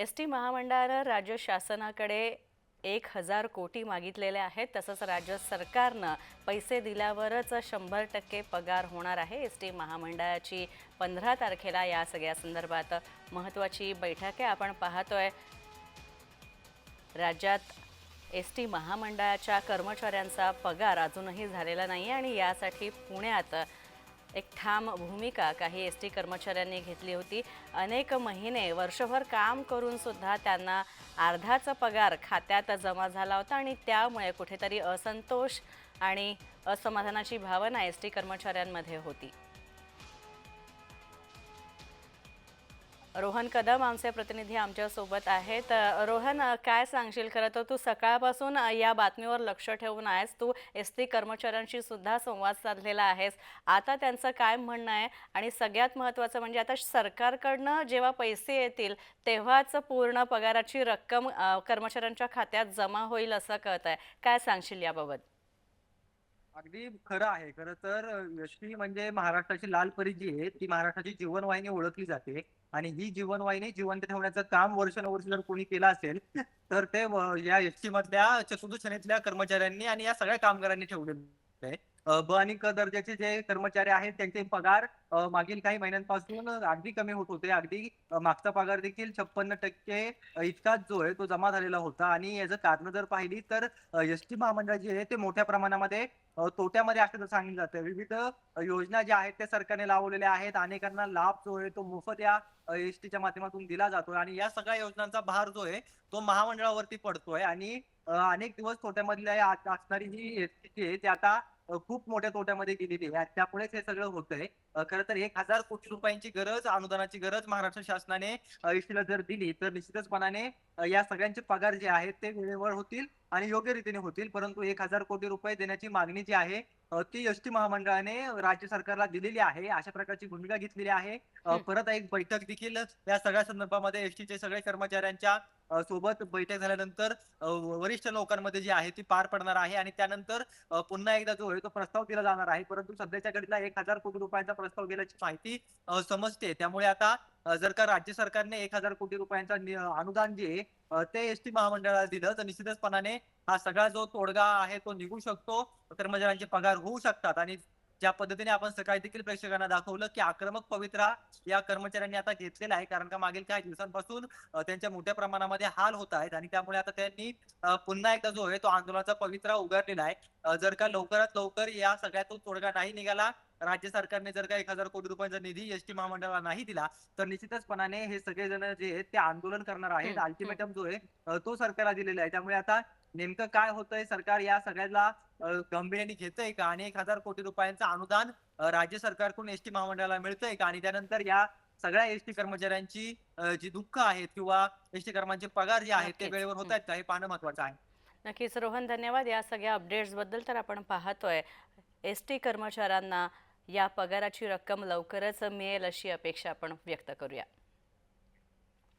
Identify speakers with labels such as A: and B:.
A: S T महामंडळानं राज्य शासनाकडे एक हजार कोटी मागितलेले आहेत. तसंच राज्य सरकारनं पैसे दिल्यावरच शंभर टक्के पगार होणार आहे. एस टी महामंडळाची पंधरा तारखेला या सगळ्या संदर्भात महत्त्वाची बैठक आहे आपण पाहतोय. राज्यात एस टी महामंडळाच्या कर्मचाऱ्यांचा पगार अजूनही झालेला नाही आणि यासाठी पुण्यात एक ठाम भूमिका काही एस टी कर्मचाऱ्यांनी घेतली होती. अनेक महिने वर्षभर काम करूनसुद्धा त्यांना अर्धाचा पगार खात्यात जमा झाला होता आणि त्यामुळे कुठेतरी असंतोष आणि असमाधानाची भावना एस टी कर्मचाऱ्यांमध्ये होती. रोहन कदम आमचे प्रतिनिधी आमच्यासोबत आहेत. रोहन काय सांगशील? खरं तर तू सकाळपासून या बातमीवर लक्ष ठेवून आहेस. तू एस टी कर्मचाऱ्यांशी सुद्धा संवाद साधलेला आहेस. आता त्यांचं काय म्हणणं आहे? आणि सगळ्यात महत्त्वाचं म्हणजे आता सरकारकडनं जेव्हा पैसे येतील तेव्हाच पूर्ण पगाराची रक्कम कर्मचाऱ्यांच्या खात्यात जमा होईल असं कळत आहे काय सांगशील याबाबत?
B: अगदी खरं आहे. खरं तर यशस्वी म्हणजे महाराष्ट्राची लाल परी जी आहे ती महाराष्ट्राची जीवनवाहिनी ओळखली जाते. आणि ही जीवनवाहिनी जिवंत ठेवण्याचं काम वर्षानुवर्ष जर कोणी केलं असेल तर ते व- या एसटी मधल्या चतुर्दशनेतल्या कर्मचाऱ्यांनी आणि या सगळ्या कामगारांनी ठेवलेलं आहे. अ, ब आणि क दर्जाचे जे कर्मचारी आहेत त्यांचे पगार मागील काही महिन्यांपासून अगदी कमी होत होते. अगदी मागचा पगार देखील छप्पन्न टक्के इतकाच जो आहे तो जमा झालेला होता. आणि याचं कारण जर पाहिली तर एस टी महामंडळ जे आहे ते मोठ्या प्रमाणामध्ये तोट्यामध्ये असल्याचं सांगितलं जातं. विविध योजना ज्या आहेत त्या सरकारने लावलेल्या आहेत. अनेकांना लाभ जो आहे तो मोफत या एस टीच्या माध्यमातून दिला जातोय. आणि या सगळ्या योजनांचा भार जो आहे तो महामंडळावरती पडतोय. आणि अनेक दिवस तोट्यामधल्या असणारी जी एस टी आहे ती आता खूप मोठ्या तोट्यामध्ये गेलेली आहे. त्यामुळेच हे सगळं होतंय. खरं खरं तर एक हजार कोटी रुपयांची गरज अनुदानाची गरज महाराष्ट्र शासनाने एस जर दिली तर निश्चितचपणाने या सगळ्यांचे पगार जे आहेत ते वेळेवर होतील. आणि योग्य रीतीने होतील. परंतु एक हजार कोटी रुपये देण्याची मागणी जी आहे ती एस टी महामंडळाने राज्य सरकारला दिलेली आहे. अशा प्रकारची भूमिका घेतलेली आहे. परत एक बैठक देखील या सगळ्या संदर्भामध्ये एस चे सगळे कर्मचाऱ्यांच्या सोबत बैठक झाल्यानंतर वरिष्ठ लोकांमध्ये जी आहे ती पार पडणार आहे आणि त्यानंतर पुन्हा एकदा जो आहे तो प्रस्ताव दिला जाणार आहे. परंतु सध्याच्या घडीला एक हजार कोटी रुपयांचा प्रस्ताव गेल्याची माहिती समजते. त्यामुळे आता जर का राज्य सरकारने एक हजार कोटी रुपयांचा अनुदान जे ते एस टी महामंडळाला दिलं तर निश्चितचपणाने हा सगळा जो तोडगा आहे तो निघू शकतो. कर्मचाऱ्यांचे पगार होऊ शकतात. आणि ज्या पद्धतीने आपण सकाळी देखील प्रेक्षकांना दाखवलं की आक्रमक पवित्रा या कर्मचाऱ्यांनी आता घेतलेला आहे. कारण का मागील काही दिवसांपासून त्यांच्या मोठ्या प्रमाणामध्ये हाल होत आहेत. आणि त्यामुळे आता त्यांनी पुन्हा एकदा जो आहे तो आंदोलनाचा पवित्रा उगारलेला आहे. जर का लवकरात लवकर या सगळ्यातून तोडगा नाही निघाला राज्य सरकारने जर का एक हजार कोटी रुपयांचा निधी एस टी महामंडळाला नाही दिला तर निश्चितचपणाने हे सगळेजण जे आहेत ते आंदोलन करणार आहेत. अल्टिमेटम जो आहे तो सरकारला दिलेला आहे. त्यामुळे आता नेमकं काय होतंय सरकार या सगळ्याला अ, गांभीर्याने घेतंय का? आणि एक हजार कोटी रुपयांचं अनुदान राज्य सरकारकडून एस टी महामंडळाला मिळतंय का? आणि त्यानंतर या सगळ्या एस टी कर्मचाऱ्यांची जी दुःख आहेत किंवा एस टी कर्मचाऱ्यांचे पगार जे आहेत ते. वेळेवर होत आहेत का? हे पाहणं महत्वाचं आहे.
A: नक्कीच. रोहन धन्यवाद. या सगळ्या अपडेट्सबद्दल तर आपण पाहतोय. एस टी कर्मचाऱ्यांना या पगाराची रक्कम लवकरच मिळेल अशी अपेक्षा आपण व्यक्त करूया.